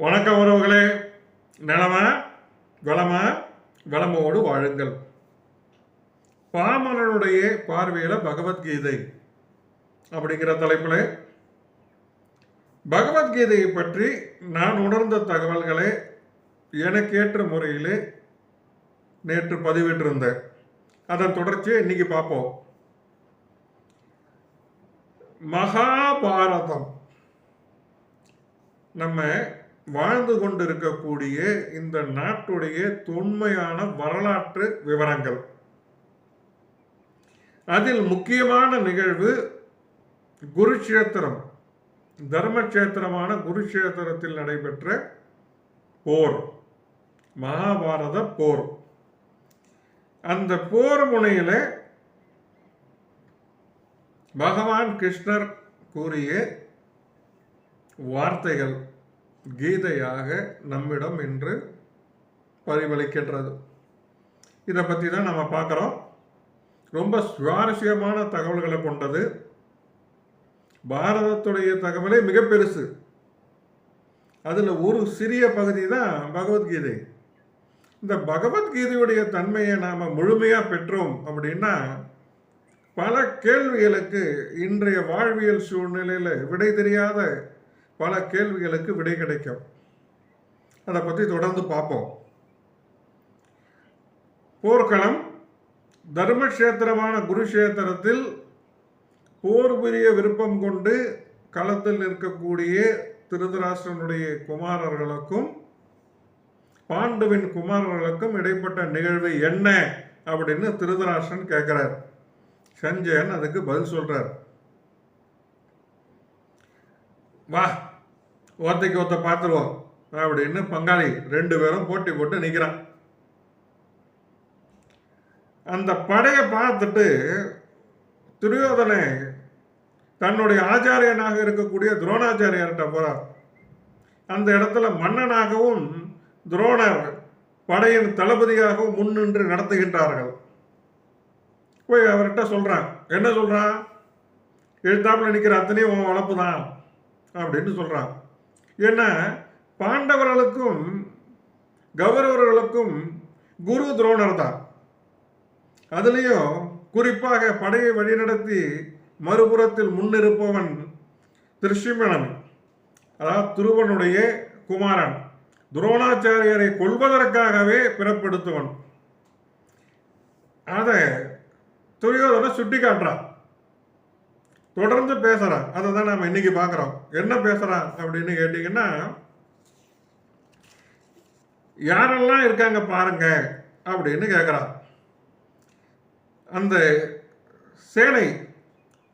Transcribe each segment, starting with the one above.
வணக்கம் உறவுகளே. நலமா வளமா வளமோடு வாழுங்கள். பாமரனுடைய பார்வையில் பகவத்கீதை அப்படிங்கிற தலைப்பில். பகவத்கீதையை பற்றி நான் உணர்ந்த தகவல்களை எனக்கேற்ற முறையிலே நேற்று பதிவிட்டிருந்தேன். அதன் தொடர்ச்சியை இன்னைக்கு பார்ப்போம். மகாபாரதம். நம்ம வாழ்ந்து கொண்டிருக்கக்கூடிய இந்த நாட்டுடைய தொன்மையான வரலாற்று விவரங்கள். அதில் முக்கியமான நிகழ்வு குருக்ஷேத்திரம். தர்மக்ஷேத்திரமான குருக்ஷேத்திரத்தில் நடைபெற்ற போர். மகாபாரத போர். அந்த போர் முனையில பகவான் கிருஷ்ணர் கூறிய வார்த்தைகள். கீதையாக நம்மிடம் இன்று பரிவளிக்கின்றது இதை பற்றி தான் நம்ம பார்க்குறோம். ரொம்ப சுவாரஸ்யமான தகவல்களை கொண்டது. பாரதத்துடைய தகவலே மிக பெருசு. அதில் ஒரு சிறிய பகுதி தான் பகவத்கீதை. இந்த பகவத்கீதையுடைய தன்மையை நாம் முழுமையாக பெற்றோம் அப்படின்னா பல கேள்விகளுக்கு இன்றைய வாழ்வியல் சூழ்நிலையில் விடை தெரியாத பல கேள்விகளுக்கு விடை கிடைக்கும். அதை பற்றி தொடர்ந்து பார்ப்போம். போர்க்களம் தர்மக்ஷேத்திரமான குருக்ஷேத்திரத்தில் போர் புரிய விருப்பம் கொண்டு களத்தில் நிற்கக்கூடிய திருதராஷ்டிரனுடைய குமாரர்களுக்கும் பாண்டுவின் குமாரர்களுக்கும் இடைப்பட்ட நிகழ்வு என்ன அப்படின்னு திருதராஷ்டிரன் கேட்குறார். சஞ்சயன் அதுக்கு பதில் சொல்கிறார் வா ஒருத்தைக்கு ஒருத்த பார்த்துருவோம். அப்படின்னு பங்காளி ரெண்டு பேரும் போட்டி போட்டு நிற்கிறான் அந்த படையை பார்த்துட்டு துரியோதனை தன்னுடைய ஆச்சாரியனாக இருக்கக்கூடிய துரோணாச்சாரியார்கிட்ட போறார். அந்த இடத்துல மன்னனாகவும் துரோணர் படையின் தளபதியாகவும் முன்னின்று நடத்துகின்றார்கள். போய் அவர்கிட்ட சொல்கிறான் என்ன சொல்கிறான் எழுத்தாப்பில் நிற்கிற அத்தனையும் உன் வளர்ப்பு தான் அப்படின்னு சொல்கிறான் ஏன்னா பாண்டவர்களுக்கும் கௌரவர்களுக்கும் குரு துரோணர் தான். அதுலேயும் குறிப்பாக படையை வழிநடத்தி மறுபுறத்தில் முன்னிருப்பவன் திருஷிமணன் அதாவது துருவனுடைய குமாரன். துரோணாச்சாரியரை கொள்வதற்காகவே பிறப்பெடுத்தவன். அதை துரியோதனை சுட்டி காட்டுறான் தொடர்ந்து பேசுறான். அதை தான் நம்ம இன்னைக்கு பார்க்குறோம். என்ன பேசுறான் அப்படின்னு கேட்டிங்கன்னா யாரெல்லாம் இருக்காங்க பாருங்க அப்படின்னு கேட்குறான் அந்த சேனை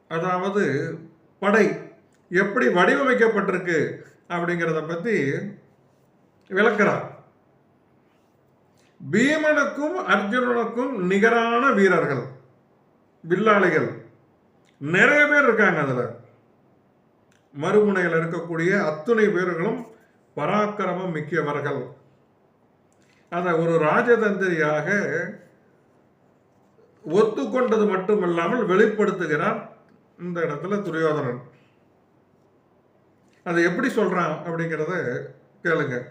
அதாவது படை எப்படி வடிவமைக்கப்பட்டிருக்கு அப்படிங்கிறத பற்றி விளக்குறான். பீமனுக்கும் அர்ஜுனனுக்கும் நிகரான வீரர்கள் வில்லாளிகள். நிறைய பேர் இருக்காங்க அதில். மறுமுனையில் இருக்கக்கூடிய அத்துணை பேர்களும் பராக்கிரமம் மிக்கவர்கள். அதை ஒரு ராஜதந்திரியாக ஒத்துக்கொண்டது மட்டுமல்லாமல் வெளிப்படுத்துகிறார் இந்த இடத்துல துரியோதனன். அதை எப்படி சொல்றான் அப்படிங்கிறத கேளுங்க.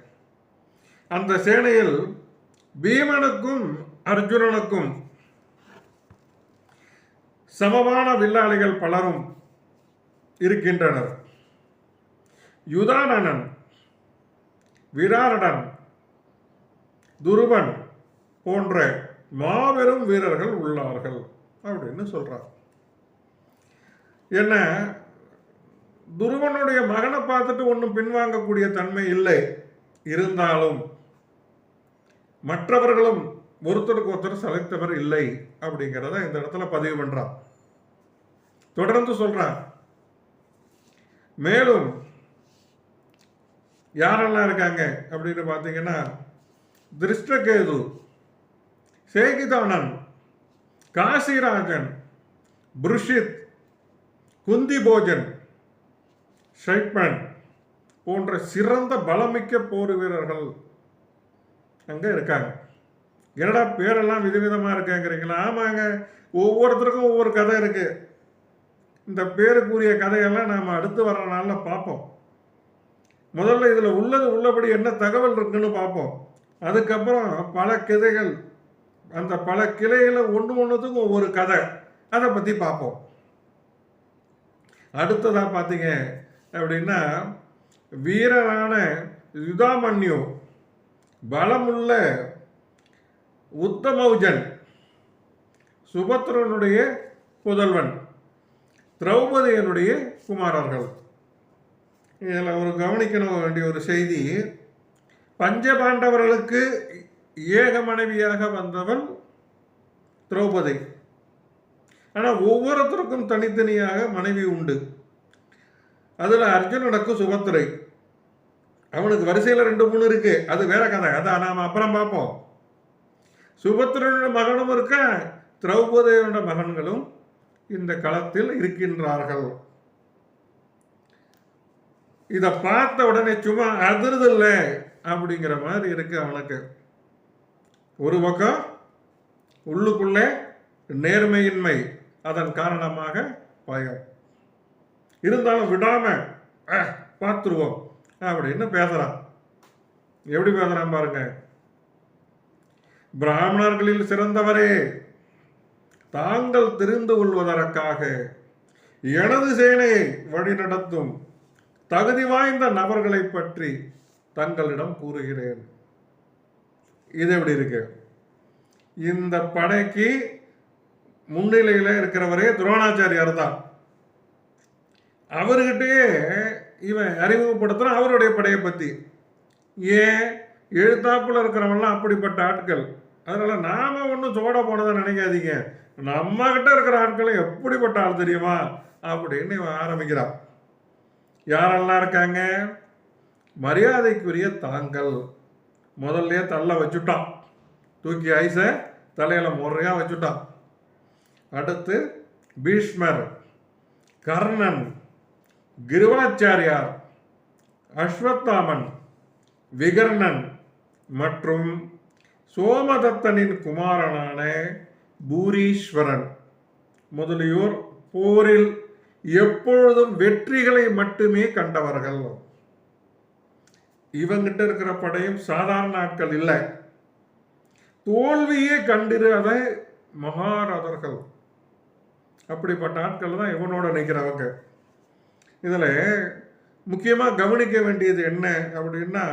அந்த சேனையில் பீமனுக்கும் அர்ஜுனனுக்கும் சமமான வில்லாளிகள் பலரும் இருக்கின்றனர். யுதானனன் விராரடன் துருவன் போன்ற மாபெரும் வீரர்கள் உள்ளார்கள் அப்படின்னு சொல்றார். என்ன? துருவனுடைய மகனை பார்த்துட்டு ஒன்றும் பின்வாங்கக்கூடிய தன்மை இல்லை. இருந்தாலும் மற்றவர்களும் ஒருத்தருக்கு ஒருத்தர் சலைத்தவர் இல்லை அப்படிங்கிறத இந்த இடத்துல பதிவு பண்றான் தொடர்ந்து சொல்றான். மேலும் யாரெல்லாம் இருக்காங்க அப்படின்னு பார்த்தீங்கன்னா திருஷ்டகேது சேகிதானன் காசிராஜன் புருஷித் குந்திபோஜன் ஷைப்பன் போன்ற சிறந்த பலமிக்க போர் வீரர்கள் அங்கே இருக்காங்க. என்னடா பேரெல்லாம் விதவிதமாக இருக்காங்கிறீங்களா? ஆமாங்க ஒவ்வொருத்தருக்கும் ஒவ்வொரு கதை இருக்குது இந்த பேருக்குரிய கதையெல்லாம் நாம் அடுத்து வர நாளில் பார்ப்போம். முதல்ல இதில் உள்ளது உள்ளபடி என்ன தகவல் இருக்குன்னு பார்ப்போம். அதுக்கப்புறம் பல கிதைகள் அந்த பல கிளையில் ஒன்று ஒன்றுத்துக்கும் ஒவ்வொரு கதை அதை பற்றி பார்ப்போம். அடுத்ததாக பார்த்தீங்க அப்படின்னா வீரரான யுதாமன்யு பலமுள்ள உத்தமௌஜன் சுபத்ரனுடைய புதல்வன். திரௌபதியனுடைய குமாரர்கள். இதில் ஒரு கவனிக்கணும் வேண்டிய ஒரு செய்தி. பஞ்சபாண்டவர்களுக்கு ஏக மனைவியாக வந்தவன் திரௌபதி. ஆனால் ஒவ்வொருத்தருக்கும் தனித்தனியாக மனைவி உண்டு. அதில் அர்ஜுனனுக்கு சுபத்திரை அவனுக்கு வரிசையில் ரெண்டு மூணு இருக்கு. அது வேற கதை. அதான் நாம் அப்புறம் பார்ப்போம். சுபத்திரனோட மகனும் இருக்க? திரௌபதியோட மகன்களும் இந்த களத்தில் இருக்கின்றார்கள். இதை பார்த்த உடனே சும்மா அதிர்தில்ல அப்படிங்கிற மாதிரி இருக்கு அவனுக்கு. ஒரு பக்கம் உள்ளுக்குள்ளே நேர்மையின்மை அதன் காரணமாக பயம். இருந்தாலும் விடாம பார்த்துருவோம் அப்படின்னு பேசுறான். எப்படி பேசுறான் பாருங்க. பிராமணர்களில் சிறந்தவரே. தாங்கள் தெரிந்து கொள்வதற்காக எனது சேனையை வழிநடத்தும் தகுதி வாய்ந்த நபர்களை பற்றி தங்களிடம் கூறுகிறேன். இது எப்படி இருக்கு? இந்த படைக்கு முன்னிலையில் இருக்கிறவரே துரோணாச்சாரியார் தான். அவர்கிட்டயே இவன் அறிமுகப்படுத்தினா அவருடைய படையை பற்றி ஏன்? எழுத்தாப்புல இருக்கிறவங்களாம் அப்படிப்பட்ட ஆட்கள். அதனால நாம ஒன்றும் சோட போனதை நினைக்காதீங்க. நம்ம கிட்ட இருக்கிற ஆட்களும் எப்படிப்பட்ட ஆள் தெரியுமா? அப்படின்னு இவன் ஆரம்பிக்கிறான். யாரெல்லாம் இருக்காங்க? மரியாதைக்குரிய தாங்கள். முதல்லையே தள்ள வச்சுட்டான். தூக்கி ஐஸை தலையில முறையாக வச்சுட்டான். அடுத்து பீஷ்மர் கர்ணன் கிருவாச்சாரியார் அஸ்வத்தாமன் விகர்ணன் மற்றும் சோமதத்தனின் குமாரனான பூரீஸ்வரன். முதலியோர் போரில் எப்பொழுதும் வெற்றிகளை மட்டுமே கண்டவர்கள். இவங்கிட்ட இருக்கிற படையும் சாதாரண ஆட்கள் இல்லை. தோல்வியே கண்டிராத மகாரதர்கள். அப்படிப்பட்ட ஆட்கள் தான் இவனோட நிற்கிறவங்க இதில் முக்கியமாக கவனிக்க வேண்டியது என்ன அப்படின்னா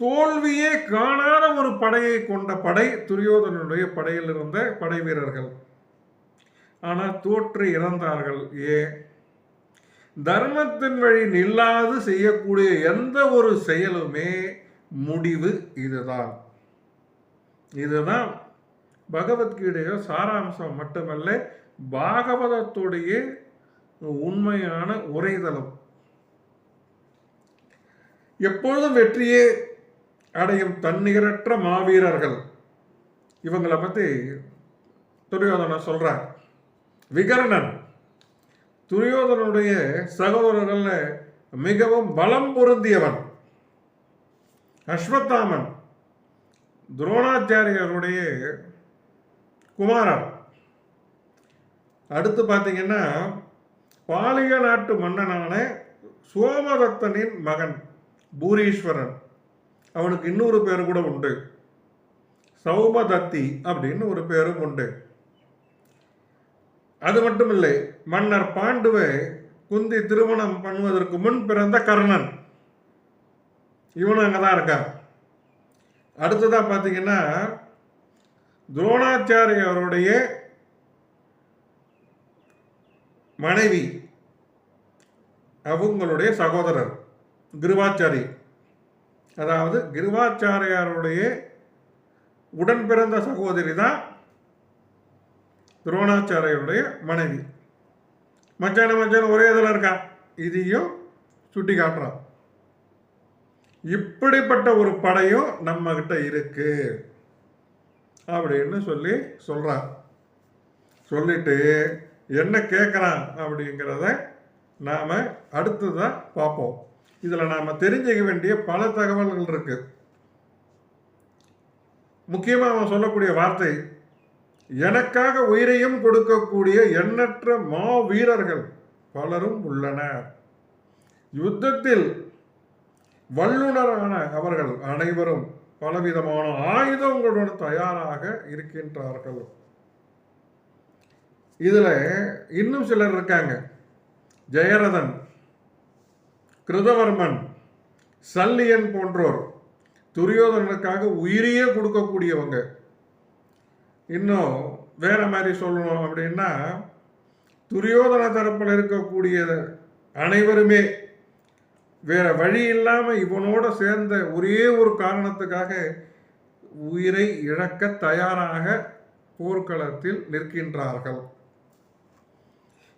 தோல்வியே காணாத ஒரு படையை கொண்ட படை துரியோதனனுடைய படையில் இருந்த படை வீரர்கள். ஆனால் தோற்று இறந்தார்கள். ஏன் தர்மத்தின் வழி நில்லாது செய்யக்கூடிய எந்த ஒரு செயலுமே முடிவு இதுதான். இதுதான் பகவத்கீதையோ சாராம்சம் மட்டுமல்ல பாகவதத்துடைய உண்மையான உரைதலும் எப்பொழுதும் வெற்றியே அடையும் தன்னிகரற்ற மாவீரர்கள். இவங்களை பற்றி துரியோதனன் சொல்கிறார் விகர்ணன். துரியோதனுடைய சகோதரர்களில் மிகவும் பலம் பொருந்தியவன். அஸ்வத்தாமன். துரோணாச்சாரியருடைய குமாரன். அடுத்து பார்த்தீங்கன்னா பாலிய நாட்டு மன்னனான சோமதத்தனின் மகன் பூரீஸ்வரன். அவனுக்கு இன்னொரு பேர் கூட உண்டு. சௌமதத்தி அப்படின்னு ஒரு பேரும் உண்டு. அது மட்டும் இல்லை மன்னர் பாண்டுவை குந்தி திருமணம் பண்ணுவதற்கு முன் பிறந்த கர்ணன். இவனும் அங்கே தான் இருக்கான். அடுத்ததாக பார்த்தீங்கன்னா துரோணாச்சாரியருடைய மனைவி அவங்களுடைய சகோதரர் கிருவாச்சாரி. அதாவது கிருவாச்சாரியாருடைய உடன் பிறந்த சகோதரி தான் துரோணாச்சாரியருடைய மனைவி. மச்சான மச்சான ஒரே இதில் இருக்கான் இதையும் சுட்டி காட்டுறான். இப்படிப்பட்ட ஒரு படையும் நம்ம கிட்ட இருக்கு. அப்படின்னு சொல்லி சொல்றான். சொல்லிட்டு என்ன கேட்குறான் அப்படிங்கிறத நாம் அடுத்ததாக பார்ப்போம். இதில் நாம் தெரிஞ்சுக்க வேண்டிய பல தகவல்கள் இருக்குது முக்கியமாக அவன் சொல்லக்கூடிய வார்த்தை எனக்காக உயிரையும் கொடுக்கக்கூடிய எண்ணற்ற மா வீரர்கள் பலரும் உள்ளனர். யுத்தத்தில் வல்லுனரான அவர்கள் அனைவரும் பலவிதமான ஆயுதங்களுடன் தயாராக இருக்கின்றார்கள். இதில் இன்னும் சிலர் இருக்காங்க. ஜெயரதன் கிருதவர்மன் சல்லியன் போன்றோர் துரியோதனனுக்காக உயிரையே கொடுக்கக்கூடியவங்க. இன்னும் வேற மாதிரி சொல்லணும் அப்படின்னா துரியோதன தரப்பில் இருக்கக்கூடிய அனைவருமே வேற வழி இல்லாமல் இவனோட சேர்ந்த ஒரே ஒரு காரணத்துக்காக உயிரை இழக்க தயாராக போர்க்களத்தில் நிற்கின்றார்கள்.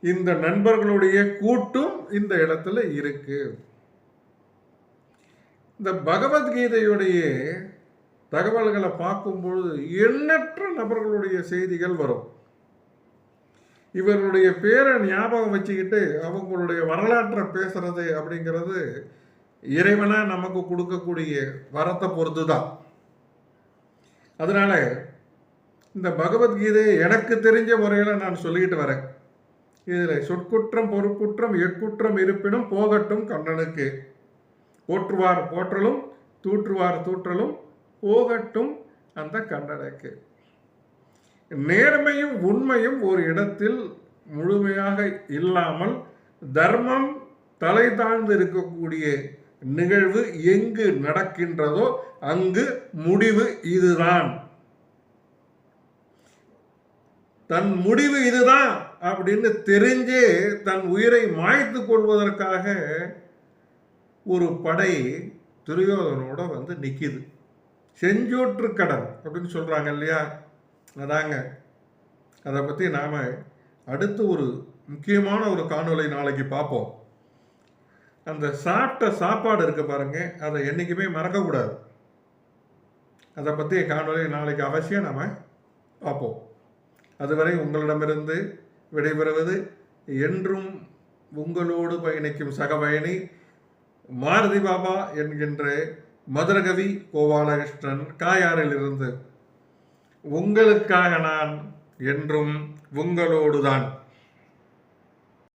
இந்த நண்பர்களுடைய கூட்டும் இந்த இடத்துல இருக்கு. இந்த பகவத்கீதையுடைய தகவல்களை பார்க்கும்பொழுது எண்ணற்ற நபர்களுடைய செய்திகள் வரும். இவர்களுடைய பேரை ஞாபகம் வச்சுக்கிட்டு அவங்களுடைய வரலாற்றை பேசுறது அப்படிங்கிறது இறைவனா நமக்கு கொடுக்கக்கூடிய வரத்தை பொறுத்து தான் அதனால இந்த பகவத்கீதையை எனக்கு தெரிஞ்ச முறையில் நான் சொல்லிக்கிட்டு வரேன். இதில் சொற்குற்றம் பொறுக்குற்றம் எக்குற்றம் இருப்பினும் போகட்டும் கண்ணனுக்கு. போற்றுவார் போற்றலும் தூற்றுவார் தூற்றலும் போகட்டும் அந்த கண்ணனுக்கு. நேர்மையும் உண்மையும் ஒரு இடத்தில் முழுமையாக இல்லாமல் தர்மம் தலை தாழ்ந்து இருக்கக்கூடிய நிகழ்வு எங்கு நடக்கின்றதோ அங்கு முடிவு இதுதான். தன் முடிவு இதுதான். அப்படின்னு தெரிஞ்சே தன் உயிரை மாய்த்து கொள்வதற்காக ஒரு படை துரியோதனோட வந்து நிற்கிது செஞ்சோற்று கடன் அப்படின்னு சொல்கிறாங்க இல்லையா? அதாங்க. அதை பற்றி நாம் அடுத்து ஒரு முக்கியமான ஒரு காணொளி நாளைக்கு பார்ப்போம் அந்த சாப்பிட்ட சாப்பாடு இருக்க பாருங்க. அதை என்றைக்குமே மறக்கக்கூடாது. அதை பற்றி காணொளி நாளைக்கு அவசியம் நாம் பார்ப்போம் அதுவரை உங்களிடமிருந்து விடைபெறுவது என்றும் உங்களோடு பயணிக்கும் சக பயணி மாருதி பாபா என்கின்ற மதுரகவி கோபாலகிருஷ்ணன் காயாரிலிருந்து உங்களுக்காக நான் என்றும் உங்களோடுதான்.